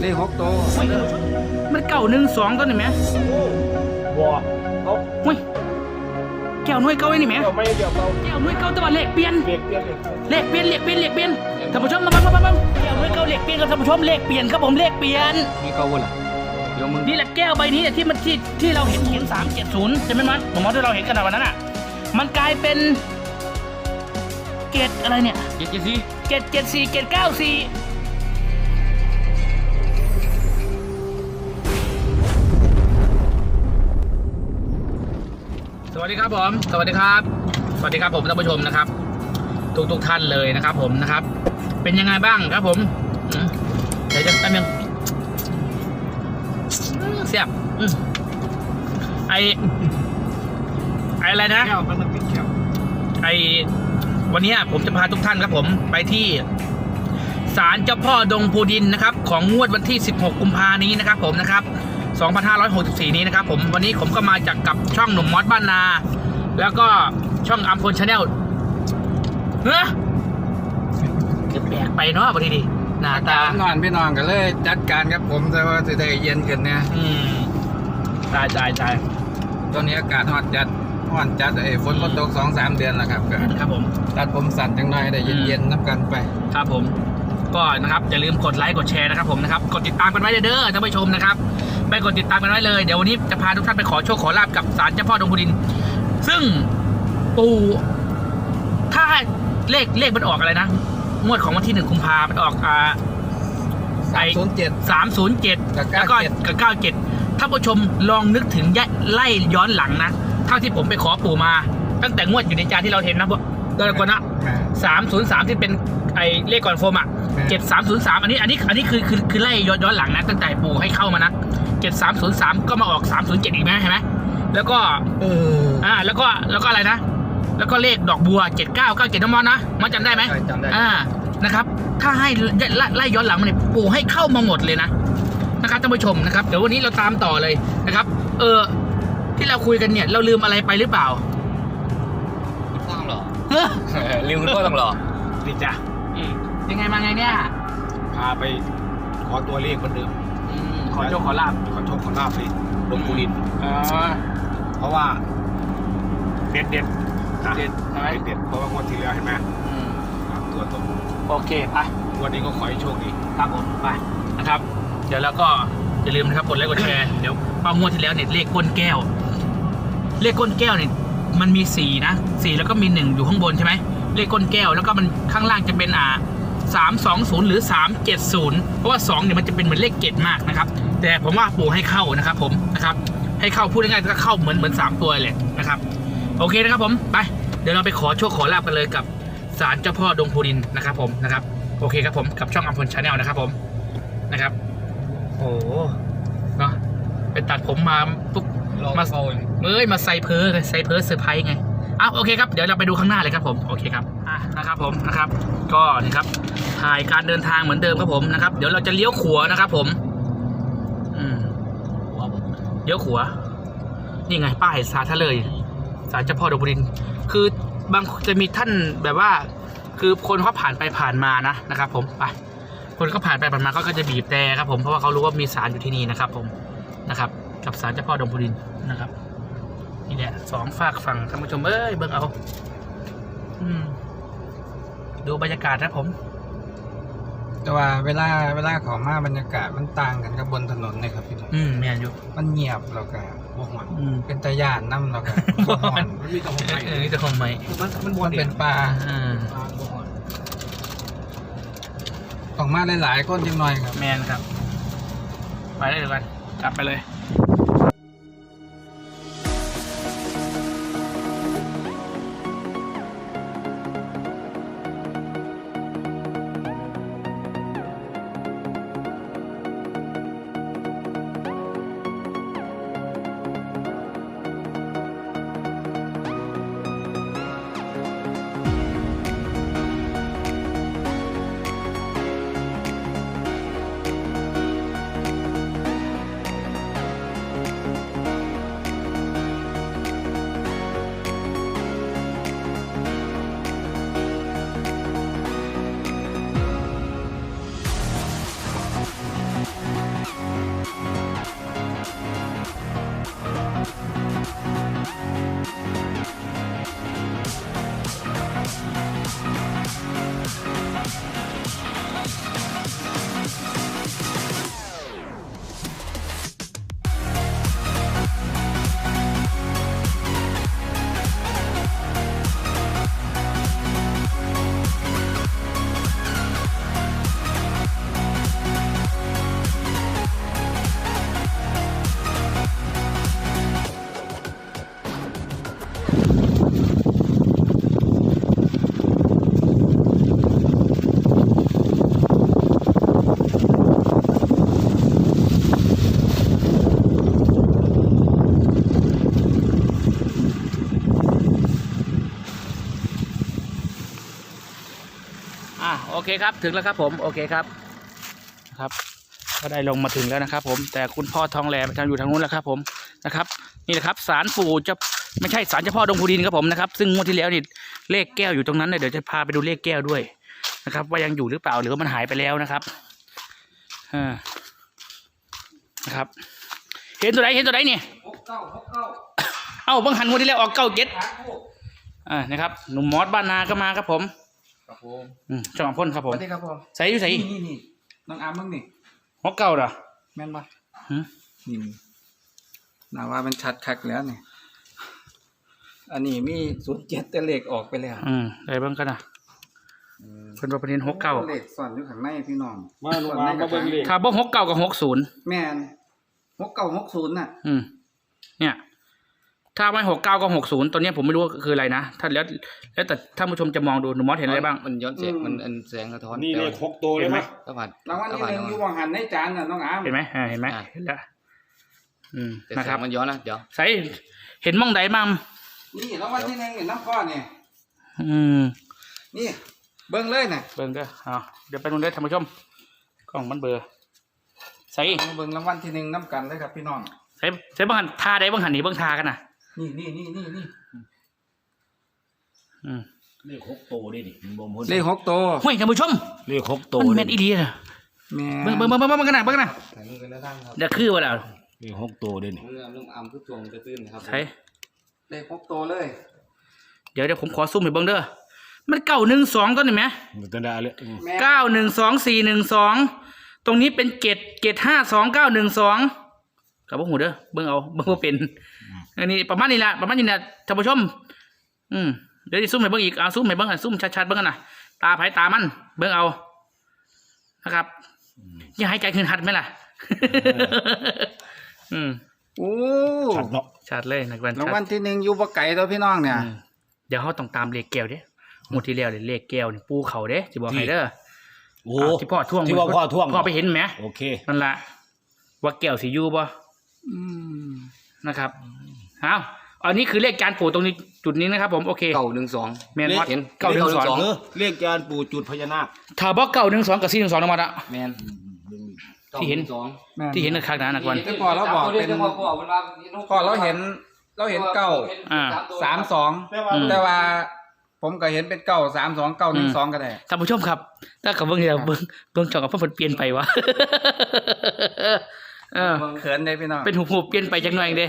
เลขหกตัวเฮ้ยมันเก่าหนึ่งสองตัวนี่ไหมบัวเขาเฮ้ยแก้วหน่วยเก่าไอ้นี่ไหมเดี๋ยวไม่เดี๋ยวเราแก้วหน่วยเก่าแต่ว่าเลขเปลี่ยนเปลี่ยนเปลี่ยนเปลี่ยนเลขเปลี่ยนเลขเปลี่ยนเลขเปลี่ยนท่านผู้ชมมาบ้างมาบ้างแก้วหน่วยเก่าเลขเปลี่ยนครับท่านผู้ชมเลขเปลี่ยนครับผมเลขเปลี่ยนมีเก่าบ่ล่ะเดี๋ยวมึงนี่แหละแก้วใบนี้เนี่ยที่มันที่ที่เราเห็นเขียนสามเจ็ดศูนย์ใช่ไหมมันผมมองที่เราเห็นกันในวันนั้นอะ มันกลายเป็นเกตอะไรเนี่ยเจ็ดเจ็ดสี่เกตเจ็ดสี่เกตเก้าสี่ วัสดีครับผม สวัสดีครับ สวัสดีครับผมท่านผู้ชมนะครับ ทุกทุกๆท่านเลยนะครับ ผมนะครับ เป็นยังไงบ้างครับ ผมเดี๋ยวจะแป๊บนึงเสียบไอไออะไรนะไอวันนี้ผมจะพาทุกท่านครับผมไปที่ศาลเจ้าพ่อดงพูดินนะครับ ของงวดวันที่ 16 กุมภานี้นะครับ ผมนะครับ 2564 นี้นะครับผมวันนี้ผมก็มาจากกับช่องหนุ่มมอสบ้านนา แล้วก็ช่องอัมพลชาแนลเฮ้ยแปลกไปเนาะบางทีดีหน้าตา นอนพี่น้องกันเลย จัดการครับผมแต่ว่าจะได้เย็นขึ้นเนี่ยอืมตายตายตายตอนนี้อากาศฮอตจัดฮอตจัดไอ้ฝนก็ตกสองสามเดือนแล้วครับก็ครับผม ตัดผมสั่นจังหน่อยได้เย็นๆน้ำกันไป ครับผม ก็นะครับอย่าลืมกดไลค์กดแชร์นะครับผมนะครับกดติดตามกันไว้เด้อท่านผู้ชมนะครับไปกดติดตามกันไว้เลยเดี๋ยววันนี้จะพาทุกท่านไปขอโชคขอลาบกับศาลเจ้าพ่อดงพูดิน ซึ่งปู่ถ้าเลขเลขมันออกอะไรนะงวดของวันที่หนึ่งกุมภามันออกอ่าสามศูนย์เจ็ดสามศูนย์เจ็ดกับแล้วก็97กับเก้าเจ็ดท่านผู้ชมลองนึกถึงยะไล่ย้อนหลังนะเท่าที่ผมไปขอปู่มา ตั้งแต่งวดอยู่ในจานที่เราเห็นนะพวกตัวละคนนะสามศูนย์สามที่เป็นไอเลขก่อนโฟมอะแม่ เจ็ดสามศูนย์สามอันนี้อันนี้อันนี้คือคือคือไล่ย้อนย้อนหลังนะตั้งแต่ปู่ให้เข้ามานะเจ็ดสามศูนย์สามก็มาออกสามศูนย์เจ็ดอีกไหมเห็นไหมแล้วก็เอออ่าแล้วก็แล้วก็อะไรนะ แล้วก็เลขดอกบัวเจ็ดเก้าเก้าเจ็ดน้ำมันนะมันจำได้ไหมใช่จำได้อ่านะครับ ถ้าให้ไล่ไล่ย้อนหลังมาเนี่ยปู่ให้เข้ามาหมดเลยนะนะครับท่านผู้ชมนะครับเดี๋ยววันนี้เราตามต่อเลยนะครับ เออที่เราคุยกันเนี่ย เราลืมอะไรไปหรือเปล่าพ่อต้องรอเฮ้อลืมคุณพ่อต้องรอนี่จ้ะ ยังไงมาไงเนี่ยพาไปขอตัวเลขเหมือนเดิมอืมขอโชคขอลาบขอโชคขอลาบเลยหลวงปู่ลินเออเพราะว่าเด็ดเด็ดนะเด็ดใช่ไหมเด็ดเพราะว่างวดที่แล้วเห็นไหมอืมสามตัวตรงโอเคไปวันนี้ก็ขอให้โชคดีครับผมไปนะครับ เดี๋ยวแล้วก็อย่าลืมนะครับกดไลค์กดแชร์เดี๋ยวเป้างวดที่แล้วเนี่ยเลขก้นแก้ว เลขก้นแก้วเนี่ยมันมีสี่นะสี่แล้วก็มีหนึ่งอยู่ข้างบนใช่ไหมเลขก้นแก้วแล้วก็มันข้างล่างจะเป็นอ่า สามสองศูนย์หรือสามเจ็ดศูนย์เพราะว่าสองเนี่ยมันจะเป็นเหมือนเลขเกตมากนะครับ แต่ผมว่าปู่ให้เข้านะครับผมนะครับให้เข้าพูดง่ายๆก็เข้าเหมือนเหมือนสามตัวเลยนะครับโอเคนะครับผมไปเดี๋ยวเราไปขอโชคขอลาบกันเลยกับศาลเจ้าพ่อดงพูดินนะครับผมนะครับโอเคครับผมกับช่องอัมพลชาแนลนะครับผมนะครับโอ้เนาะไปตัดผมมาปุ๊บมาเอ้ยมาใส่เพอร์ใส่เพอร์เซอร์ไพรส์ไงอ้าวโอเคครับเดี๋ยวเราไปดูข้างหน้าเลยครับผมโอเคครับอะนะครับผมนะครับ ก็นี่ครับ ถ่ายการเดินทางเหมือนเดิมครับผมนะครับ เดี๋ยวเราจะเลี้ยวขวานะครับ ผม อืมเลี้ยวขวานี่ไงป้ายสาทะเลยสารเจ้าพ่อดอกบุริน คือบางจะมีท่านแบบว่า คือคนเขาผ่านไปผ่านมานะนะครับ ผมไปคนเขาผ่านไปผ่านมาเขาก็จะบีบแต่ครับ ผมเพราะว่าเขารู้ว่ามีสารอยู่ที่นี่นะครับ ผมนะครับ กับสารเจ้าพ่อดงพูดินนะครับนี่แหละสองฝากฝั่งท่านผู้ชมเอ้ยเบิ่งเอาอืมดูบรรยากาศนะผม แต่ว่าเวลาเวลาเของมาบรรยากาศมันต่างกันกับบนถนนเลยครับพี่น้องอืมแม่นอยู่ มันเงียบแล้วก็บ่หอนอืม เป็นตะยานน้ำแล้วก็บ่หอนมันมีแต่ของเอใหม่อเออนี่จะคงไหมมันมันบวมันนเป็นป่าอ่าออกมาหลายๆคนจังหน่อยครับ แมนครับ ไปได้เลยกันกลับไปเลย เคครับถึงแล้วครับผมโอเคครับครับ ก็ได้ลงมาถึงแล้วนะครับ ผมแต่คุณพ่อทองแหลไปทางอยู่ทางนู้นแล้วครับ ผมนะครับ นี่แหละครับศาลปู่จะไม่ใช่ศาลเจ้าพ่อดงพูดินครับผมนะครับซึ่งงวดที่แล้วนี่เลขแก้วอยู่ตรงนั้นเนี่ยเดี๋ยวจะพาไปดูเลขแก้วด้วยนะครับ ว่ายังอยู่หรือเปล่าหรือว่ามันหายไปแล้วนะครับอ่านะครับ เห็นตัวไหนเห็นตัวไหนเนี่ยหกเก้าหกเก้าเอ้าเบังหันงวดที่แล้วออกเก้าเจ็ดอ่านะครับหนุ่มมอสบ้านนาก็มาครับผม ครับผมอืมช่องพ่นครับสผมวัสดีครับผมใส่อยู่ใส่นี่นี่นี่น้องอาร์มมึงนี่หัวเก่าเหรอแม่นปะหืมนี่นี่น่าว่ามันชัดคักแล้วนี่อันนี้มีศูนย์เจ็ดแต่เลขออกไปแล้วอืมได้เบ้างกันนะเพิ่นว่าประเด็นหกเก้าเลขซ่อนอยู่ข้างในพี่น้องมาลงมามาเบิ่งเลข ถ้าบ่หกเก้ากับหกศูนย์แม่นหกเก้าหกศูนย์น่ะ อืมเนี่ย ถ้าไม่หกเก้าก็หกศูนย์ตัวเนี้ยผมไม่รู้ว่าคืออะไรนะถ้าแล้วแล้วแต่ท่านผู้ชมจะมองดูหนุ่มมอสเห็นอะไรบ้าง มันย้อนแสงมันอันแสงสะท้อนนี่เลขแต่หกตัวเลยไหมว่าผ่านรางวัลที่หนึ่งอยู่วางหันในจานน่ะน้องอาร์มเห็นไหมอ่าเห็นไหมอ่าเห็นแล้วอืมแต่นะแสครับงมันย้อนนะเดี๋ยวใส่เห็นมองใดบ้างนี่รางวัลที่หนึ่งนี่น้ำก้อนเนี่ยอืมนี่ เบิ้งเลยน่ะเบิ่งเด้อเอาเดี๋ยวไปดูได้อท่านผู้ชมกล้องมันเบลอร์ใส่เอาเบิ้งรางวัลที่หนึ่งน้ำกันเลยครับพี่น้องใส่ใส่เบ้างหันทาได้เบ้างหันนี่เบ้างทากันนะ นี่นี่นี่นี่นี่อืมเลขหกตัวนี่นี่บ่มพ้นเลขหกตัวเฮ้ยท่านผู้ชมเลขหกตัวมันแม่นอีดีนะแม่เบิ่งเบิ่งเบิ่งเบิ่งเบิ่งกันนะเบิ่งกันนะถ่ายมือกันแล้วตั้งครับเดี๋ยวคือว่าแล้วเลขหกตัวนี่นี่มือลุงอัมคือทวงจะตื้นนะครับใช่เลขหกตัวเลยเดี๋ยวเดี๋ยวผมขอซูมให้เบิ่งเด้อมันเก้าหนึ่งสองต้นเห็นไหมมันจะได้เลยอืมแม่เก้าหนึ่งสองสี่หนึ่งสองตรงนี้เป็นเกตเกตห้าสองเก้าหนึ่งสองกับพวกหูเด้อเบิ่งเอาเบิ่งว่าเป็น อันนี้ประมาณนี้แหละประมาณนี้แหละท่านผู้ชม อืมเดี๋ยวดิซูมให้เบิ่งอีกเอาซูมให้เบิ่งอะซูมชัดๆเบิ่งกันนะตาไผตามัน เบิ่งเอานะครับอย่าให้ใจคืนหัดไหมล่ะ อืมโอ้ชัดเนาะชัดเลยนักวันรางชัดวัลที่หนึ่งอยู่บ่ไก่ตัวพี่น้องเนี่ยอืมเดี๋ยวเขาต้องตามเลขแก้วเด้หมดที่แล้วเนี่ยเลขแก้วนี่ปูเขาเด้สิบอกให้เด้อโอ้อะที่พ่อท่วงที่ว่าพ่อท่วงพ่อไปเห็นไหมโอเคนั่นละว่าแก้วสียูบ่อืมนะครับ เอาอันนี้คือเลขการปลูกตรงนี้จุดนี้นะครับ ผมโอเคเก่าหนึ่งสองแมนเลขวัดเห็นเก้าหนึ่งสองเก้าหนึ่งสองเออเลขการปู่จุดพญานาคถ้าบอกเก้าหนึ่งสองกับสี่หนึ่งสองนะมาละแมนที่เห็นสองแม่นที่เห็นในครั้งนั้นนักวันที่พอเราบอกเป็นพอเราเห็น เราเห็นเก้าอ่าสามสองอืมแต่ว่าผมก็เห็นเป็นเก้าสามสองเก้าหนึ่งสองก็ได้ท่านผู้ชมครับ ถ้ากับเบิ้งเดียวเบิ้งเบิ้งจอกับเพิ่นเปลี่ยนไปวะ เออเขินได้พี่น้องเป็นหูหูเปลี่ยนไปจังหน่อยเด้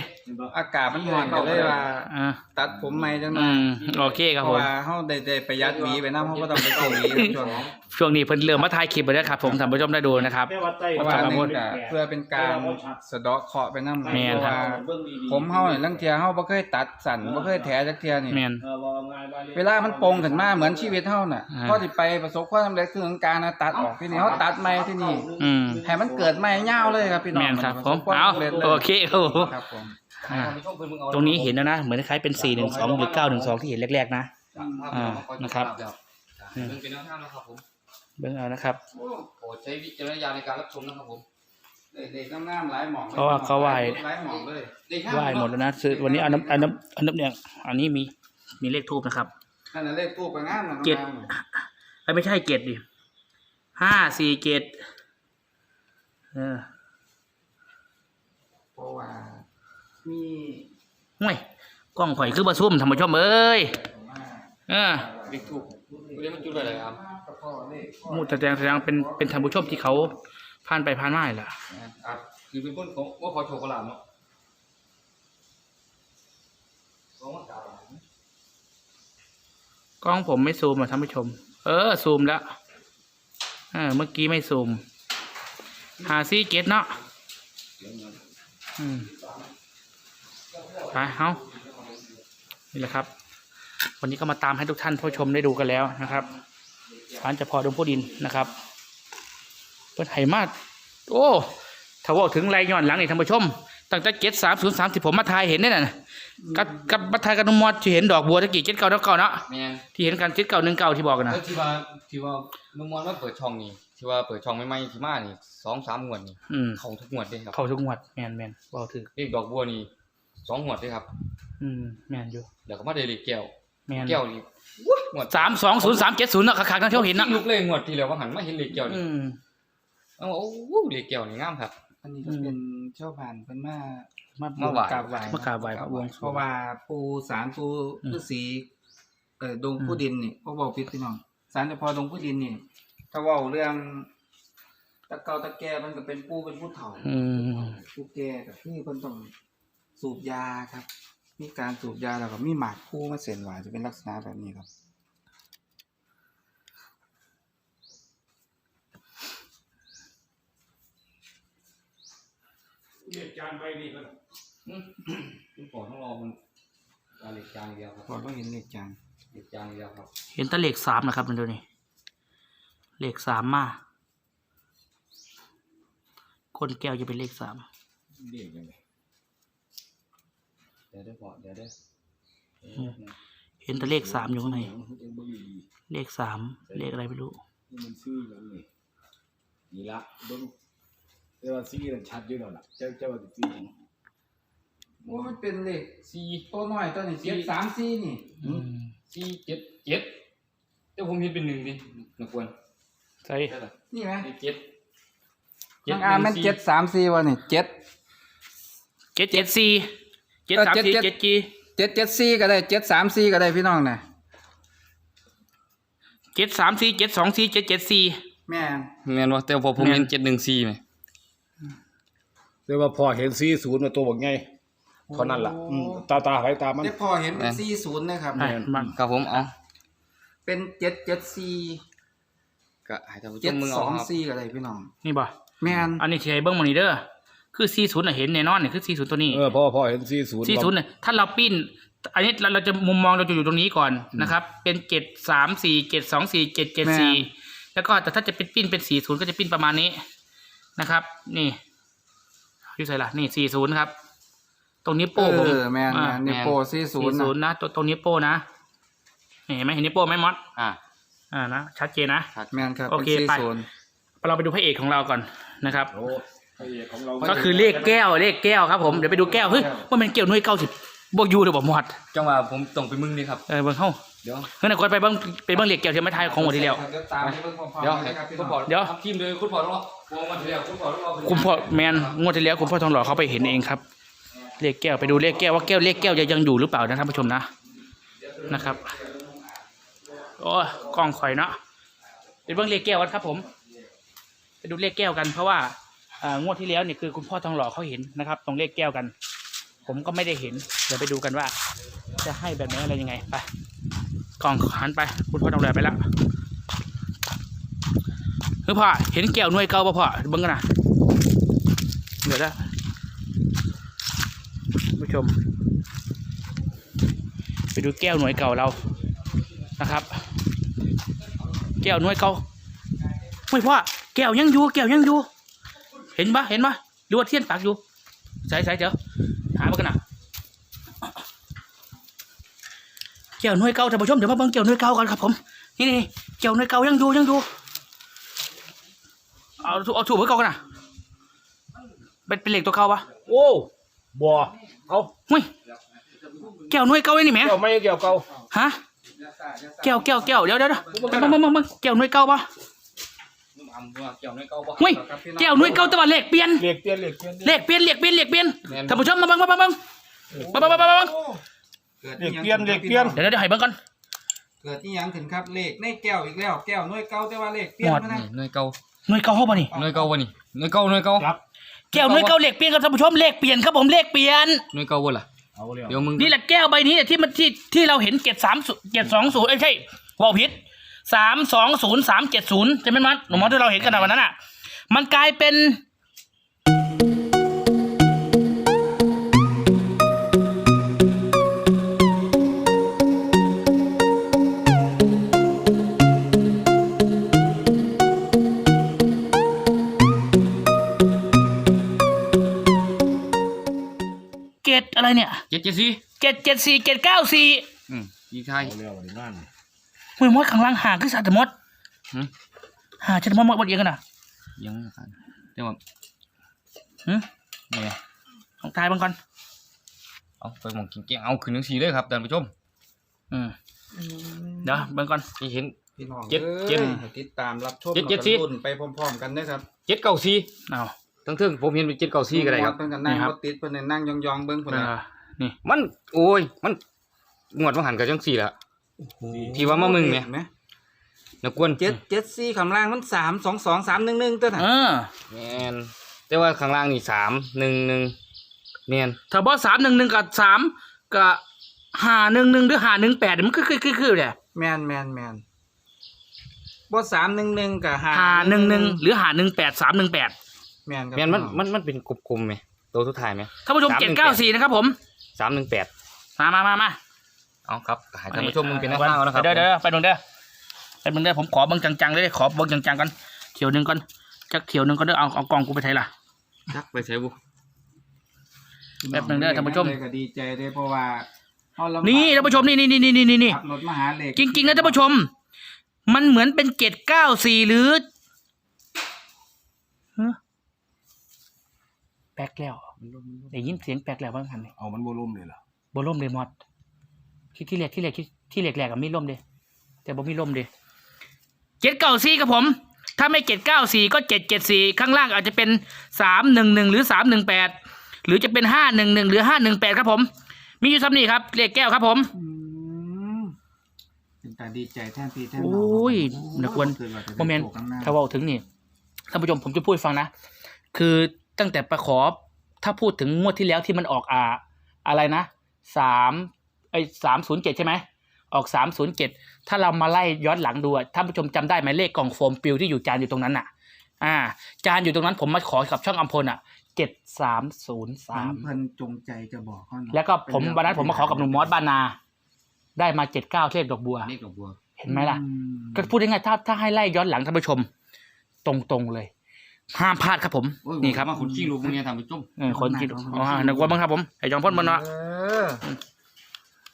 อากาศมันร้อนก็เลยว่าอ่าตัดผมใหม่จังหน่อือยมโอเคครับเพผราะม ว่าเฮาได้ได้ประหยัดหวีไปนำเฮาก็ต้องไปซื้อหวีช่วงนี้ ช่วงนี้เพิ่นเริ่มมาถ่ายคลิปไปแล้วครับ ผมท่านผู้ชมได้ดูนะครับแม่วัดใต้เพราะว่าคหบนึ่งก็เพื่อเป็นการสะเดาะเคราะห์ไปนำแม่นเพราะครับว่าผมเฮานี่ลังเที่ยเฮาบ่เคยตัดสั้นบ่เคยแถจักเที่ยนี่ แมนเออว่าง่ายว่าเลขเวลามันโปร่งขึ้นมาเหมือนชีวิตเฮาน่ะอ่าพอสิไปประสบความสำเร็จคือของการนะตัดออกที่นี่เฮาตัดใหม่ที่นี่อืมให้มันเกิดใหม่ยาวเลยครับพี่น้องแมนครับปะผสมบความเอาสำร็จลยโอเคครับ ผมครับผมอ่าตรงนี้เห็นแล้วนะ เหมือนคล้ายเป็นสี่หนึ่งสองหรือเก้าหนึ่งสองที่เห็นแรกๆนะ อ่านะครับมันเป็นแนวทางนะครับผม เบิ่งเอานะครับโอ้โปรดใช้วิจารณญาณในการรับชมนะครับผมเด็กๆงามๆหลายหมองลยเพราะว่าเขาไหว้ หลายหมองเลยไหว้หมดแล้วนะซื้อวันนี้อันน้ำอันน้ำอันน้ำเนี่ยอันนี้มีมีเลขทูบนะครับนั่นน่ะเลขตู้ก็งามนะเจ็ดเอ้ยไม่ใช่เกตดิห้าสี่เกตเออเพราะว่ามีห่วยกล้องข่อยคือมาซุ่มธรรมชมเอ้ยเออเลขถูกเรียกมันจุดอะไรครับ กระเพาะเลขมูแสดงแสดงเป็นเป็นธรรมชมที่เขาผ่านไปผ่านมาแหละอะคือเป็นคนของว่าขอโชว์กระหล่ำเนาะลองมากล่าวกล้องผมไม่ซูมอะท่านผู้ชม เออ ซูมแล้วเออเมื่อกี้ไม่ซูมหาซีเกตเนาะอืมไปเฮานี่แหละครับ วันนี้ก็มาตามให้ทุกท่านผู้ชมได้ดูกันแล้วนะครับ ศาลเจ้าพ่อดงพูดินนะครับเปิดไหมาโอ้ถ้าว่าถึงไรย้อนหลังนี่ท่านผู้ชมตั้งแต่เจ็ดสามศูนย์สามสิบผมมาทายเห็นได้น่ะกับกับมาทายกับนุ่มมอดที่เห็นดอกบัวตะกี้เจ็ดเก้าเก้าเนาะแมนที่เห็นกันเจ็ดเก้าหนึ่งเก้าที่บอกกันนะแล้วที่ว่าที่ว่านุ่มมอนว่าเปิดช่องนี่ที่ว่าเปิดช่องใหม่ๆที่มานี่สองสามงวดนี่อืมเข้าทุกงวดเลยครับเข้าทุกงวดแมนแมนเบาถือเลขดอกบัวนี่สองงวดเลยครับ อืมแมนอยู่แล้วก็มาได้เลขแก้ว แม่นแก้วนี่วุ้ยงวดสามสองศูนย์สามเจ็ดศูนย์เนาะคักๆนะที่เราเห็นนะลุกเลยงวดที่แล้วว่าหันมาเห็นเลขแก้วอืนี่มเอ้าโอ้โหเลขแก้วนี่งามครับ อันนี้ก็เป็นชาวบ้านเพิ่นมามามาไหว้ กราบไหว้มากราบไหว้พระบวงสรวงเพราะว่าปูสารปูอืมฤาษีเอ่อดงผู้ดินนี่เขาบอกพิษพี่น้องสารเฉพาะดงผู้ดินนี่ ถ้าเว่าเรื่องตะเกาตะแกมันก็เป็นปูเป็นผู้เฒ่าอืม ผู้แก่กับที่คนต้องสูบยาครับ มีการสูบยาแล้วก็มีหมากคู่มาเส้นไหวจะเป็นลักษณะแบบนี้ครับเรียกจานใบนี่ก็อืมคุณปอต้องรอมันเอาเลขจางเดียวครับพอต้องเห็นเลขจานเลขจางเดียวครับ เห็นแตะเลขสามนะครับมันดูนี่เลขสามมาคนแก้วจะเป็นเลขสามเรียกยังไง เดี๋ยวได้พอเดี๋ยวได้เห็นแต่เลขสามอยู่ข้างในยังบ่อยู่ดีเลขสามเลขอะไรไม่รู้นี่มันซื้อกันนี่นี่ละเบิ่งแต่ว่าซีนั่นชัดอยู่แล้วล่ะเจ้าเจ้าว่าสิซีหยังว่ามันเป็นเลขสี่ตัวน้อยตัวนี้เจ็ดสามสี่นี่อืมสี่เจ็ดเจ็ดแต่ผมเห็นเป็นหนึ่งดินักวนใช่ใช่หรอนี่ไหมเจ็ดน้องอาร์มมันเจ็ดสามสี่วะนี่เจ็ดเจ็ดเจ็ดสี่ เจ็ดเออสามเจ็ดสี่เจ็ดเจ็ดกี่เจ็ดเจ็ดสี่ก็ได้เจ็ดสามสี่ก็ได้พี่น้องนะเจ็ดสามสี่เจ็ดสองสี่เจ็ดเจ็ดสี่แม่นแม่นว่าแต่พอผมแม่นเห็นเจ็ดหนึ่งสี่ไหมแต่ว่าพอเห็นซีศูนย์มาตัวบักไงเท่านั้นล่ะอืมตาตาไปตามมันแต่พอเห็นเป็นสี่ศูนย์นะครับไอ้มันครับผมเอาเป็นเจ็ดเจ็ดสี่ก็ให้ท่านผู้ชเจ็ดมมึงสเอาองครับ สี่ก็ได้พี่น้องนี่บ่แม่นอันนี้ที่ให้เบิ้งมานี่เด้อ คือสี่ศูนย์เห็นแน่นอนนี่คือสี่ศูนย์ตัวนี้เออพอพอเห็นซีศูนย์สี่ศูนย์เนี่ยถ้าเราปิ้น อันนี้เราเราจะมุมมองเราจะอยู่ตรงนี้ก่อนนะครับ เป็นเจ็ดสามสี่เจ็ดสองสี่เจ็ดเจ็ดสี่แล้วก็แต่ถ้าจะเป็นปิ้นเป็นสี่ศูนย์ก็จะปิ้นประมาณนี้นะครับ นี่อยู่ใส่ละนี่สี่ศูนย์ครับ ตรงนี้โป้ผมเออแม่นอ่าแม่นนี่โปรสี่ศูสี่นย์ศูนย์นะตัวตรงนี้โป้นะนี่เห็นไหมเห็นนิ้วโป้ไหมมอสอ่าอ่านะชัดเจนนะแม่นครับโอเป็นเคสี่ไปศูนย์เราไปดูพระเอกของเราก่อนนะครับโอ้พระเอ กของเราก็คือเลขแก้วเลขแก้วครับผมเดี๋ยวไปดูแก้วเฮ้ยว่ามันแก้วหน่วยเก้าสิบบวกยูเดี๋ยวบอกมอดจังหวะผมต้องไปมึงนี่ครับเออเบิ่งเข้าเดี๋ยวเฮ้ยนะกดไปเบิ่งไปเบิ่งเลขแก้วที่ไม่ทายของหมดที่แล้วเดี๋ยวตามไปเบิ่งพร้อมๆเดี๋ยวกันให้นะครับพี่คุณน้พ่อองเดี๋ยวทำทีมเลยคุณพ่อต้องรอวงวันที่แล้วคุณพ่อต้องรอคุณพ่อแมนงวดที่แล้วคุณพ่อทองหล่อเขาไปเห็นเองครับเลขแก้วไปดูเลขแก้วว่าแก้วเลขแก้วจะยังอยู่หรือเปล่านะท่านผู้ชมนะนะครับโอ้ยกล้องข่อยเนาะไปเบิ่งเลขแก้วกันครับผม ไปดูเลขแก้วกันเพราะว่าอ่า งวดที่แล้วเนี่ยคือคุณพ่อทองหล่อเขาเห็นนะครับ ตรงเลขแก้วกัน ผมก็ไม่ได้เห็น เดี๋ยวไปดูกันว่า จะให้แบบไหนอะไรยังไงไปกล้องหันไป คุณพ่อทองหล่อไปแล้วเฮ้ยพ่อเห็นแก้วหน่วยเก่าป่ะพ่อเบิ่งกันนะเดี๋ยวนะผู้ชม ไปดูแก้วหน่วยเก่าเรานะครับ แก้วหน่วยเก่าเฮ้ยพ่อแก้วยังอยู่แก้วยังอยู่ เห็นปะเห็นปะหรือว่าเทียนปากอยู่ใส่ใส่เดี๋ยวหามากันนะแก้วหน่วยเก่าท่านผู้ชมเดี๋ยวมาเบิ่งแก้วหน่วยเก่ากันครับผมนี่นี่แก้วหน่วยเก่ายังอยู่ยังอยู่เอาถูเอาถูกไว้เก่ากันนะเป็นเป็นเหล็กตัวเก่าปะโอ้บ่เอาเฮ้ยแก้วหน่วยเก่าเลยนี่แหมเกี่ยวไม่เกี่ยวเก่าฮะแก้วแก้วแก้วเดี๋ยวเดี๋ยวเดี๋ยวไปเบิ่งเบิ่งเบิ่งเบิ่งแก้วหน่วยเก่าปะ นุ่มอ่ำว่าเกี่ยวในเก่าบ่เฮ้ยแก้วหน่วยเก่าแต่ว่าเลขเปลี่ยนเรียกเตี้ยนเรียกเตี้ยน เลขเปลี่ยนเลขเปลี่ยนเลขเปลี่ยนแม่น ท่านผู้ชมมาเบิ่งมาเบิ่งมาเบิ่งมาเบิ่งมาเบิ่งมาเบิ่งเกิดเรียกอิหงเตี้ยนเรียกเตี้ยนเดี๋ยวเดี๋ยวให้เบิ่งก่อนเกิดที่ยังถึงครับเลขในแก้วอีกแล้ว แก้วหน่วยเก่าแต่ว่าเลขเปลี่ยนหมดมานะนี่หน่วยเก่าหน่วยเก่าเฮาบ่นี่หน่วยเก่าบ่นี่หน่วยเก่าหน่วยเก่าครับ แก้วหน่วยเก่าเลขเปลี่ยนครับท่านผู้ชมเลขเปลี่ยนครับผมเลขเปลี่ยนหน่วยเก่าบ่ล่ะเอาเร็วเดี๋ยวมึงนี่แหละแก้วใบนี้เนี่ยที่มันที่ที่เราเห็นเจ็ดสามเจ็ดสองศูนย์เอ้ยใช่ว่าวผิด สามสองศูนย์สามเจ็ดศูนย์ใช่ไหมมันหนูมอที่เราเห็นกันในวันนั้นอะ มันกลายเป็นเกตอะไรเนี่ยเจ็ดเจ็ดสี่เจ็ดเจ็ดสี่เจ็ดเก้าสี่อืมอีกไทยเอาเร็วนี่นั่น มือมดข้างล่างหาคือสัตว์แต่มดหืมหาจะมดมดมดเอียงกันอะยังไม่ทันเดี๋ยวว่าหืมนี่ไงลองทายมันก่อนเอาไปหมองกินแกงเอาขึ้นทั้งสี่เลยครับท่านผู้ชมอืมเดี๋ยวเบิ่งก่อนนี่เห็น พี่น้องเจ็ดอ้ยเจ็ดให้ติดตามรับชมเจ็ดเจ็ดแล้วสิก็รุ่นไปพร้อมๆกันนะครับเจ็ดเก้าสี่เอาทั้งเทิงผมเห็นเป็นเจ็ดเก้าสี่ก็ได้ครับ เพิ่นก็นั่งนี่ครับบ่ติดเพิ่นน่ะนั่งยองๆเบิ่งพุ่นเอน่ะอนี่มันโอ้ย มันงวดว่าหันกับจังสี่ละ ที่ว่ามามึงเนี่ยห็ไหมนักกวนเจ็ดเจ็ดสี่คำล่างมันสามสองสองสามหนึ่งหนึ่งตัวน่ะเออแมนแต่ว่าข้างล่างนี่สามหนึ่งหนึ่งแมนถ้าบอสามหนึ่งหนึ่งกับสามกับหาหนึ่งหนึ่งหรือหาหนึ่งแปดมันคือคือคือคือเนี่ยแมนแมนแมนบอสามหนึ่งหนึ่งกับหาหาหนึ่งหนึ่งหรือหาหนึ่งแปดสามหนึ่งแปดแมนครับแมนมันมันมันเป็นกลมๆไหมตัวสุดท้ายไหมท่านผู้ชมสามหนึ่เจ็ดงเก้าแปดสี่นะครับผมสามหนึ่งแปดมามามามา เอาครับให้ท่านผู้ชมมึงเป็นหน้าข้าวนะครับเดี๋ยวเดี๋ยวไปดูเด้อไปเบิ่งเด้อผมขอเบิ่งจังๆเลยขอเบิ่งจังๆก่อนเขียวหนึ่งก่อนจักเขียวหนึ่งก่อนเด้อเอาเอากล่องกูไปไทยล่ะจักไปใช้บุแป๊บหนึ่งเด้อท่านผู้ชมเลยก็ดีใจเลยเพราะว่าเอาลำบากนี่ท่านผู้ชมนี่นี่นี่นี่นี่นี่ขับรถมาหาเหล็กจริงๆนะท่านผู้ชม มันเหมือนเป็นเจ็ดเก้าสี่หรือฮะแปลกแล้วได้ยินเสียงแปลกแล้วบ้างคันนี่เอามันบ่ล่มเลยเหรอบ่ล่มเลยมอด ที่ที่แรกที่แรกที่ที่แรกแรกกับมีล่มเด้แต่บ่มีล่มเด้เจ็ดเก้าสี่ครับผม ถ้าไม่เจ็ดเก้าสี่ก็เจ็ดเจ็ดสี่ข้างล่างอาจจะเป็นสามหนึ่งหนึ่งหรือสามหนึ่งแปดหรือจะเป็นห้าหนึ่งหนึ่งหรือห้าหนึ่งแปดครับผม มีอยู่ซ้ำนี่ครับเลขแก้วครับผมอืมเป็นการดีใจแทนพี่แทนโอน้ง้ยนักวนคือว่าจะโมเมนโผล่ข้างหน้าถ้าเว่าถึงนี่ท่านผู้ชมผมจะพูดให้ฟังนะ คือตั้งแต่ประขอถ้าพูดถึงงวดที่แล้วที่มันออกอ่า อะไรนะสาม ไอ้สามศูนย์เจ็ดใช่ไหมออกสามศูนย์เจ็ดถ้าเรามาไล่ย้อนหลังดูอะท่านผู้ชมจำได้ไหมเลขกล่องโฟมปิวที่อยู่จานอยู่ตรงนั้นอะ อ่า จานอยู่ตรงนั้นผมมาขอกับช่องอัมพลอะเจ็ดสามศูนย์สามเพิ่นจงใจจะบอกเขานะแล้วก็ผมวันนั้นผมมาขอกับหนุ่มมอสบานา ได้มาเจ็ดเก้าเลขดอกบัวนี่กับบัว เห็นไหมล่ะอืมก็พูดง่ายๆถ้าถ้าให้ไล่ย้อนหลังท่านผู้ชม ตรงๆเลยห้ามพลาดครับผมโอ้ยนี่ครับมาคนขี้ลูกมึงเนี่ยทำไปจุ่มเออคนคิดอ๋อนึกว่าบ้างครับผมไอ้จอมพ่นบนเนาะเออ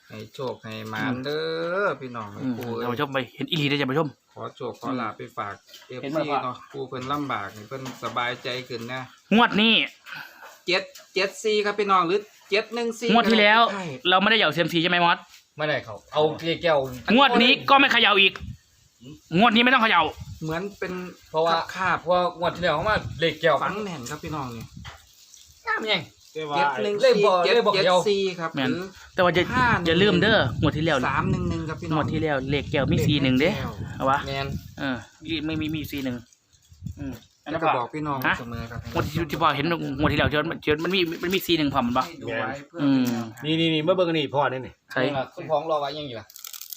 ให้โชคให้หมานเด้อพี่น้องอืมปูท่านผู้ชมไปเห็นอีหลีได้อท่านผู้ชม ขอโชคขอลาภไปฝากเอฟเห็นไหมซีว่าเนาะปูเพิ่นลำบากนี่เพิ่นสบายใจขึ้นนะงวดนี้ เจ็ดเจ็ดซีครับพี่น้องหรือเจ็ดหนึ่งซีงวดที่แล้ว ใช่เราไม่ได้เหย่าเซียมซีใช่ไหมมอสไม่ได้เขาเอาเลขแก้ว งวดนี้ก็ไม่เขย่าอีก งวดนี้ไม่ต้องเขย่า เหมือนเป็นเพราะว่าคาบเพราะว่างวดที่แล้วเขามาเลขแก้วฝังแน่นครับพี่น้องนี่งามยัง แต่ว่าเจ็ดหนึ่งเลขซีบอกเจ็ดเลขบอกเจ็ดเดียวซีครับแม่หน รือ แต่ว่าจะห้าหนึ่ง อย่าลืมเด้องวดที่แล้วสามหนึ่งหนึ่งครับพี่น้องงวดที่แล้วเลขแก้วมีซีหนึ่งเด้เอาวะแมนเออไม่มีมีซีหนึ่งอืมอันแล้นั้วนก็ก็บอกพี่น้องฮะ เสมอครับงวดที่ที่พอเห็นงวดที่แล้วเจอเจอมันมีมันมีซีหนึ่งความมันปะ ให้ดูไว้เพื่ออืเป็นมแนวทางนี่นี่นี่เมื่อเบิ่งอันนี่พ่อนี่นี่ใช่สมพองรอไว้ยังอยู่ล่ะ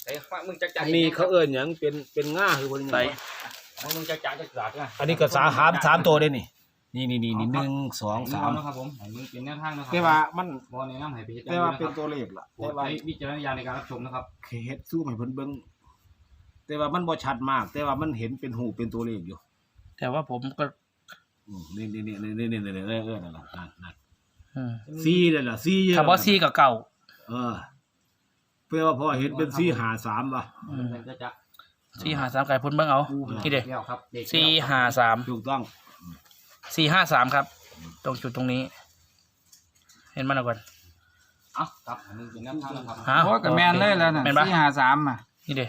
ไอ้ว่ามึงจักจ่าอันนี้เขาเอิ้นหยังเป็นเป็นง่าคือคนใส่ว่ามึงจักจ่าจักจ่าจ้ะอันนี้ก็สาหามสามตัวเด้นี่ นี่นี่นี่นี่หนึ่งสองสามนะครับผมให้มึงเป็นแนวทางนะครัแต่ว่ามันบอแนะนำให้ไปเฮ็ดแต่ว่าเป็นตัตัวเลขล่ะแต่แต่ว่าว่าวิจารณญาณในการรับชมนะครับเฮ็ดสู้ให้เพิ่นเบิ่งแต่ว่ามันบ่ชัดมาก แต่ว่ามันเห็นเป็นหูเป็นตัวเลขอยู่แต่ว่าผมก็อืมนี่นี่นี่นี่นี่นี่นี่เออเออนั่นล่ะนั่นนั่นอืมซีนั่นล่ะซีเยอะคำว่าซีกับเก่าเออเพื่อว่าพ่อเห็นเป็นซีหาสามป่ะ อืมจะจะซีหาสามไก่พ่นเบิ้งเอา นี่เด้แก้วครับเด็กซีหาสามถูกต้อง สี่ห้าสามครับ ตรงจุดตรงนี้ เห็นมันเอาก่อนเอ้าครับให้มึงเป็นแนวทางนะครับฮะโอ้กับแมนเลยแล้วน่ะแม่นปะสี่ห้าสามอะนี่เด้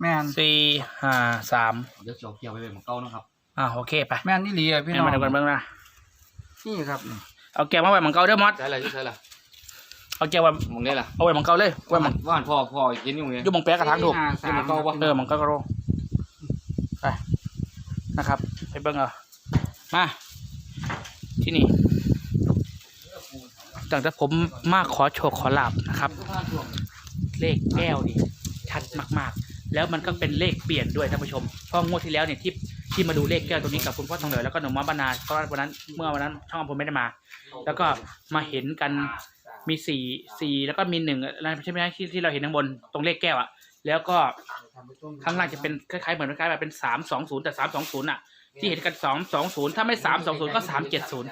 แมนสี่ห้าสามเดี๋ยวเกี่ยวเกี่ยวไปเป็นของเก่านะครับอ่าโอเคไปแมนนี่หลีอะพี่เห็นน้องมันเอาก่อนเบิ้งนะนี่ครับนี่เอาแก้วมาไว้หมังเก่าเด้อมอสใช่ละใช่ละเอาแก้วไว้มึงได้ละเอาไว้หมังเก่าเลยไว้หมังว่านพ่อพ่อเย็นอยู่ไง อยุ่หมังแปะกระถางถูก สี่ห้าสามเก่าปะเออหมังเก่ากระโรงไปนะครับ ไปเบิ้งเอา มา ที่นี่ตั้งแต่ผมมาขอโชคขอลาบนะครับ เลขแก้วนี่ชัดมากๆ แล้วมันก็เป็นเลขเปลี่ยนด้วยท่านผู้ชมเพราะงวดที่แล้วเนี่ยที่ที่มาดูเลขแก้วตรงนี้กับคุณพ่อทองเหลือแล้วก็หนุ่มมาบรรณาเพราะวันนั้นเมื่อวันนั้นช่องอำพลไม่ได้มา แล้วก็มาเห็นกันมีสี่สี่แล้วก็มีหนึ่งอะไรใช่ไหมที่ที่เราเห็นข้างบนตรงเลขแก้วอะแล้วก็ข้างล่างจะเป็นคล้ายๆเหมือนคล้ายๆแบบเป็นสามสองศูนย์แต่สามสองศูนย์อะ ที่เห็นกันสองสองศูนย์ถ้าไม่สามสองศูนย์ก็สามเจ็ดศูนย์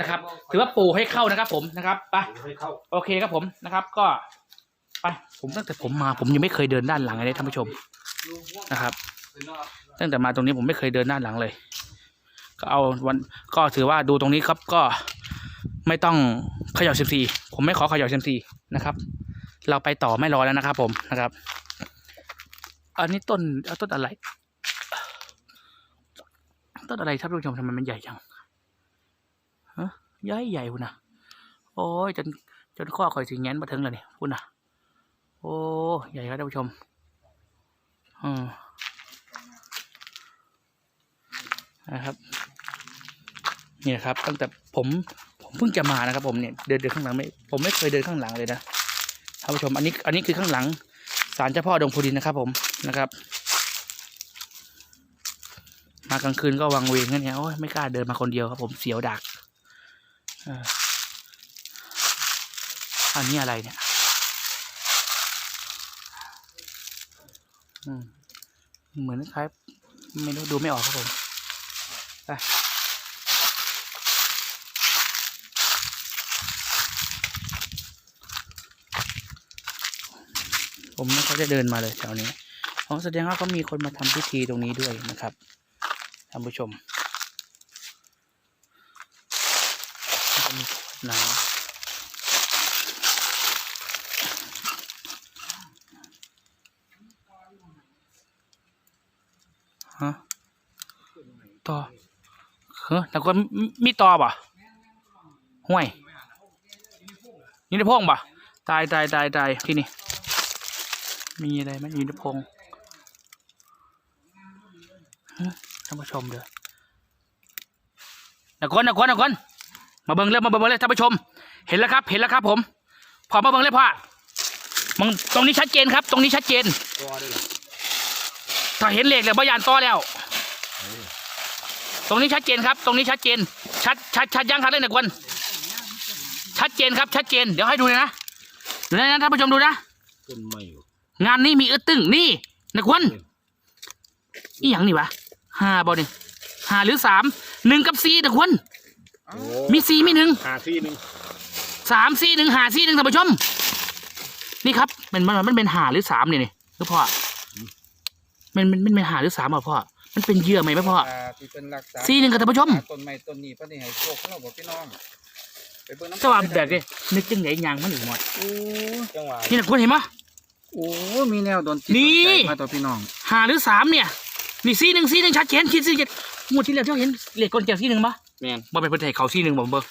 นะครับ ถือว่าปูให้เข้านะครับ ผมนะครับไปโอเคครับผมนะครับ ก็ไปผมตั้งแต่ผมมา ผมยังไม่เคยเดินด้านหลังเลยท่านผู้ชมนะครับ ตั้งแต่มาตรงนี้ผมไม่เคยเดินด้านหลังเลย ก็เอาวันก็ถือว่าดูตรงนี้ครับก็ไม่ต้องเขย่าเซยมซีผมไม่ขอเขย่าเซยมซีนะครับ เราไปต่อไม่รอแล้วนะครับ ผมนะครับ อันนี้ต้นเอาต้นอะไร ต้นอะไรครับท่านผู้ชมทำไมมันใหญ่จังฮะใหญ่ใหญ่คุณนะโอ้ยจนจนข้อคอยสิแงนมาถึงเลยนี่คุณนะโอ้ใหญ่ครับท่านผู้ชมอืมนะครับเนี่นะครับ ตั้งแต่ผมผมเพิ่งจะมานะครับ ผมเนี่ยเดินเดินข้างหลังไม่ผมไม่เคยเดินข้างหลังเลยนะท่านผู้ชมอันนี้อันนี้คือข้างหลังศาลเจ้าพ่อดงพูดินนะครับ ผมนะครับากลางคืนก็วังเวงกันเนี่ยโอ้ยไม่กล้าเดินมาคนเดียวครับผมเสียวดักอันนี้อะไรเนี่ยเหมือนคล้ายไม่รู้ดูไม่ออกครับผมไปผมไม่ค่อยได้เดินมาเลยแถวนี้อ๋อแสดงว่าก็มีคนมาทำพิธีตรงนี้ด้วยนะครับ ท่านผู้ชมก็มีขวดน้ำฮะต่อเฮ้ยแต่ก็มีมีต่อป่ะห่วยยินดีพงป่ะตายตายตายตายที่นี่ มีอะไรไหมยินดีพงฮะ ท่านผู้ชมเด้อนักคนนักคนนักคนมาเบิ่งเลยมาเบิ่งเลยท่านผู้ชม เห็นแล้วครับ เห็นแล้วครับ ผมพอมาเบิ่งเลยพ่อมองตรงนี้ชัดเจนครับ ตรงนี้ชัดเจนตัวด้วยเหรอถ้าเห็นเหล็กแล้วบยานต่อแล้ว ตรงนี้ชัดเจนครับ ตรงนี้ชัดเจน ชัดชัดชัดยังครับเลยนักวันชัดเจนครับ ชัดเจน เดี๋ยวให้ดูเลยนะดูนะท่านผู้ชมดูนะต้นไม้อยู่งานนี้มีอึดตึงนี่นักวันนี่อย่างนี่วะ ห้าบอนี่ห้าหรือสามหนึ่งกับสี่นักวันโอ้มีสี่มีหนึ่งหาซี่หนึ่งสามสี่หนึ่งหาสี่หนึ่งท่านผู้ชม นี่ครับมันมันมันเป็นหาหรือสามเนี่ยนี่คือพ่อมันมันมันเป็นหาหรือสามอะพ่อมันเป็นเหยื่อไหมไหมพ่อาที่เป็นรักษาสี่หนึ่งกับท่านผู้ชมต้นไม้ต้นนี้เพิ่นนี่ให้โชคของเราบ่พี่น้องไปเบิ่งน้ำสว่างแบบนี้นึกจังไหนยางมันอีกหมดโอ้จังหวะนี่นะคุณเห็นไหมโอ้ มีแนวดนตรีนี่สใจมาต่อพี่น้องหาหรือสามเนี่ย นี่สี่หนึ่งสี่หนึ่งชัดเจนคิดสี่เจ็ดงวดที่แล้วเจ้าเห็นเหล็กกลแก้วสี่หนึ่งปะแม่นบ่เป็นเพื่อนไทยเขาสี่หนึ่งผมเบอร์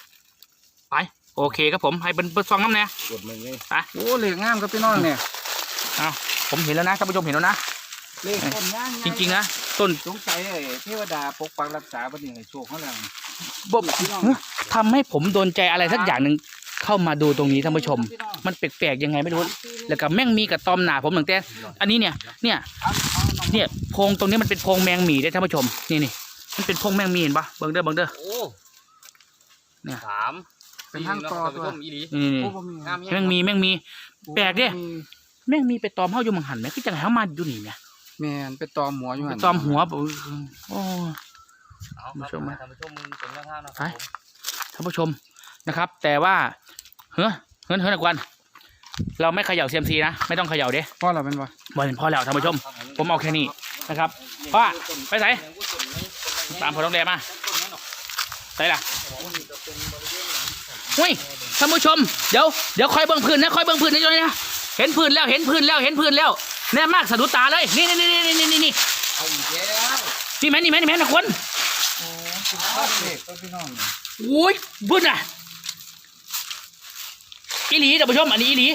ไปโอเคครับผมให้เป็นเปิดซองน้ำแน่กดมันไงไปโอ้เลขงามครับพี่น้องเนี่ยเอาผมเห็นแล้วนะท่านผู้ชมเห็นแล้วนะเลขต้นงามจริงๆนะต้นสงสัยไอ้เทวดาปกปักรักษาเพิ่นนี่ให้โชคเขาแล้วบ่ทำให้ผมโดนใจอะไรสักอย่างหนึ่ง เข้ามาดูตรงนี้ท่านผู้ชม มันแปลกๆยังไงไม่รู้ แล้วก็แม่งมีกับตอมหนาผมตั้งแต่ อันนี้เนี่ย เนี่ย เนี่ยโพรงตรงนี้มันเป็นโพรงแมงหมีได้ท่านผู้ชม นี่นี่มันเป็นโพรงแมงหมีเห็นปะเบิ่งเด้อเบิ่งเด้อโอ้เนี่ยสามเป็นทางต่อสี่ตัวเนาะท่านผู้ชมอีหลีนี่นี่โอ้นี่บ่มีงามแมงหมีแมงหมี แปลกดิแมงหมีไปตอมเฮาอยู่มังหันไหมคือจังไห้เฮามาอยู่นี่เนี่ยแม่นไปตอมหัวอยู่ไปหั่นตอมหัวบ่โอ้เอาครับท่านผู้ชมท่านผู้ชมมึงเป็นแนวทางนะคไปรับผมท่านผู้ชม นะครับ แต่ว่าเฮ้ยเฮ้ยเฮ้ยนักวันเราไม่เขย่าเซียมซีนะ ไม่ต้องเขย่าเด้พ่อเราเป็นบ่บอลพอแล้วท่านผู้ชม ผมเอาแค่นี้นะครับพ่อไปไหนตามพอต้องแดมาไปล่ะหุ้ยท่านผู้ชม เดี๋ยวเดี๋ยวคอยเบิ่งพื้นนะคอยเบิ่งพื้นนะจอยนะ เห็นพื้นแล้วเห็นพื้นแล้วเห็นพื้นแล้วแน่มากสะดุดตาเลย นี่นี่นี่นี่นี่นี่นี่เอาอีกแล้วนี่แม่นนี่แม่นนี่แม่นนะคนโอ้เป็นบ้านเลขตัวพี่น้องนี่อุ้ยบุญอะ อีหลีท่านผู้ชมอันนี้อีหลี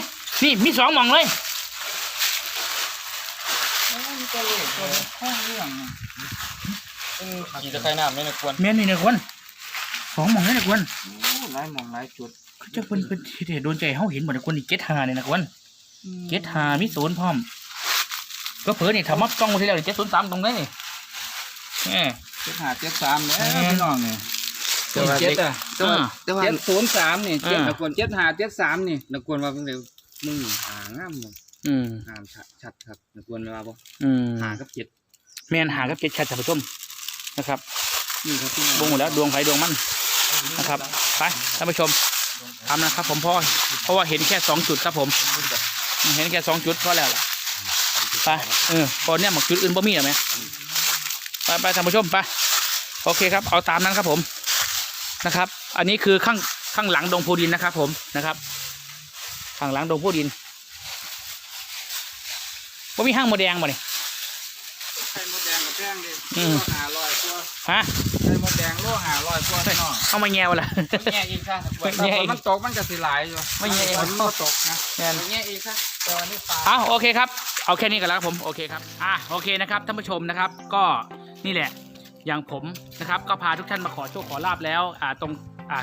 นี่มีสองหมองเลยโอ้มีตัวเลขตัวห้องเรื่องนี่ขี่ตะไคร่น้ำไม่นะควรแม่นนี่นะคนสองหมองเลยนะคนโอ้หลายหม่องหลายจุดเขาจะเป็นเป็นที่โดนใจเขาเห็นหมดนะคนอีกเจ็ดหาเนี่ยนะคนเจ็ดหามีศูนย์พร้อม ก็เผื่อนี่ทำมับกล้องที่แล้วนี่เจ็ดศูนย์สามตรงนี้นี่แหม เจ็ดห้าเจ็ดสามเนี่ยอืมพี่น้องเนี่ย แต่ว่าเจ็ดเด็ก อะแต่ว่าเจ็ดศูนย์สามนี่เจ็ดอ่า ตะกวนเจ็ดห้าเจ็ดสามนี่นักควรว่าเพิ่งเร็วมึงหางามหมดอืมหามชัดชัดครับนักควรว่าบ่อืมหากับเจ็ดแม่นหากับเจ็ดชัดท่านผู้ชมนะครับนี่ครับพี่น้องบงหมดแล้วดวงไฟดวงมันนะครับ ไปท่านผู้ชมทำนะครับ ผมเพราะเพราะว่าเห็นแค่สองจุดครับผม เห็นแค่สองจุดก็แล้วล่ะไปเออพอเนี่ยหมกจุดอื่นบ่มีหรอไหมไปไปท่านผู้ชมไปโอเคครับ เอาตามนั้นครับผม นะครับ อันนี้คือข้างข้างหลังดงพูดินนะครับ ผมนะครับ ข้างหลังดงพูดินบ่มีห้างโมแดงบ่นี่งดิอืมโลหาลอยตัวฮะไข่มดแดงโลหาลอยตัวพี่น้องเอามาแงวละแง่อีกซะถ้าฝนมันตกมันก็สิหลายอยู่ไม่แย่ฝนมันบ่ตกนะแม่นแง่อีกซะแต่วันนี้ปลาเอาโอเคครับ เอาแค่นี้กันแล้วครับผม โอเคครับ อะ โอเคนะครับท่านผู้ชมนะครับ ก็นี่แหละ อย่างผมนะครับก็พาทุกท่านมาขอโชคขอลาบแล้วตรง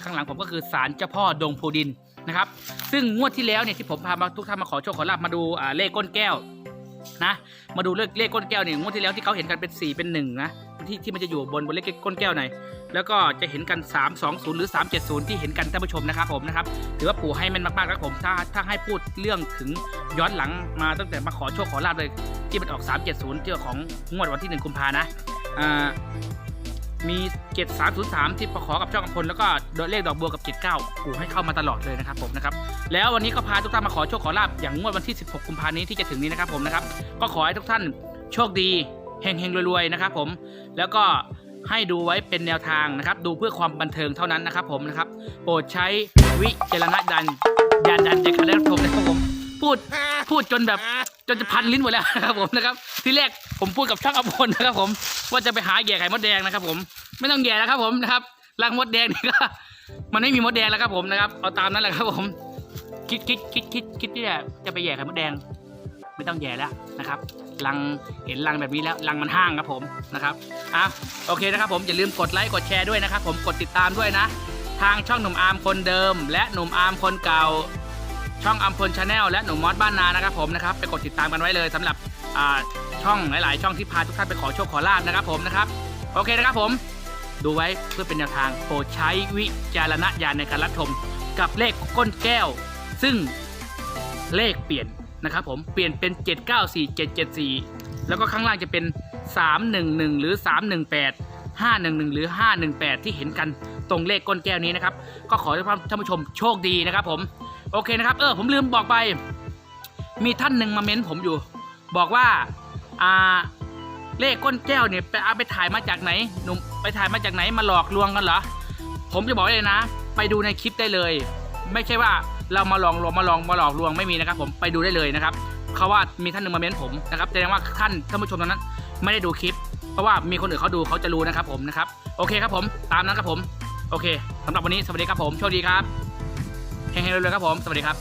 ข้างหลังผมก็คือศาลเจ้าพ่อดงโพดินนะครับ ซึ่งงวดที่แล้วเนี่ยที่ผมพามาทุกท่านมาขอโชคขอลาบมาดูเลขก้นแก้ว นะ มาดูเลขเลขก้นแก้วเนี่ยงวดที่แล้วที่เขาเห็นกันเป็น 4 เป็น1นะที่ที่มันจะอยู่บนบนเลขก้นแก้วหน่อยแล้วก็จะเห็นกัน 3 2 0 หรือ 370 ที่เห็นกันท่านผู้ชมนะครับผมนะครับถือว่าปู่ให้แม่นมากๆครับผมถ้าถ้าให้พูดเรื่องถึงย้อนหลังมาตั้งแต่มาขอโชคขอลาบเลย ที่มันออก 370ที่ของงวดวันที่1กุมภานะอ่า มี7303ที่ประขอกับช่องกำพลแล้วก็เลขดอกบัวกับ79ปู่ให้เข้ามาตลอดเลยนะครับผมนะครับแล้ววันนี้ก็พาทุกท่านมาขอโชคขอลาบอย่างงวดวันที่ 16 กุมภานี้ที่จะถึงนี้นะครับผมนะครับก็ขอให้ทุกท่านโชคดีเฮงเฮงๆรวยๆนะครับผมแล้วก็ให้ดูไว้เป็นแนวทางนะครับ ดูเพื่อความบันเทิงเท่านั้นนะครับผมนะครับโปรดใช้วิจารณญาณญาณดันในการรับชมนะครับผมพูดพูดจนแบบ จนจะพันลิ้นหมดแล้วนะครับผมนะครับ ที่แรกผมพูดกับช่างอภพลนะครับ ผมว่าจะไปหาแย่ไข่มดแดงนะครับ ผมไม่ต้องแย่แล้วครับ ผมนะครับรังมดแดงนี่ก็มันไม่มีมดแดงแล้วครับผมนะครับ เอาตามนั้นแหละครับ ผม คิดคิดคิดคิดคิดที่จะจะไปแย่ไข่มดแดง ไม่ต้องแย่แล้วนะครับรังเห็นรังแบบนี้แล้วรังมันห้างครับผมนะครับอะโอเคนะครับ ผมอย่าลืมกดไลค์กดแชร์ด้วยนะครับ ผมกดติดตามด้วยนะ ทางช่องหนุ่มอาร์มคนเดิม และหนุ่มอาร์มคนเก่า ช่องอัมพลชาแนลและหนุ่มมอสบ้านนานะครับผมนะครับไปกดติดตามกันไว้เลยสำหรับช่องหลาย ๆ ช่องที่พาทุกท่านไปขอโชคขอลาบนะครับผมนะครับโอเคนะครับผมดูไว้เพื่อเป็นแนวทางโปรดใช้วิจารณญาณในการรับชมกับเลขก้นแก้ว ซึ่งเลขเปลี่ยนนะครับผมเปลี่ยนเป็น 794774 แล้วก็ข้างล่างจะเป็น 311 หรือ 318 511 หรือ 518 ที่เห็นกันตรงเลขก้นแก้วนี้นะครับ ก็ขอให้ท่านผู้ชมโชคดีนะครับผม โอเคนะครับ เออผมลืมบอกไป มีท่านหนึ่งมาเม้นผมอยู่ บอกว่าอ่าเลขก้นแก้วเนี่ยไปเอาไปถ่ายมาจากไหนหนุ่มไปถ่ายมาจากไหนมาหลอกลวงกันเหรอผมจะบอกเลยนะ ไปดูในคลิปได้เลย ไม่ใช่ว่าเรามาลองลวงมาลองมาหลอกลวงไม่มีนะครับ ผมไปดูได้เลยนะครับเขาว่ามีท่านหนึ่งมาเม้นผมนะครับแสดงว่าท่านท่านผู้ชมตอนนั้น ไม่ได้ดูคลิป เพราะว่ามีคนอื่นเขาดูเขาจะรู้นะครับผมนะครับโอเคครับผมตามนั้นครับผม โอเคสำหรับวันนี้สวัสดีครับผมโชคดีครับ เฮงๆเร็วๆครับผม สวัสดีครับ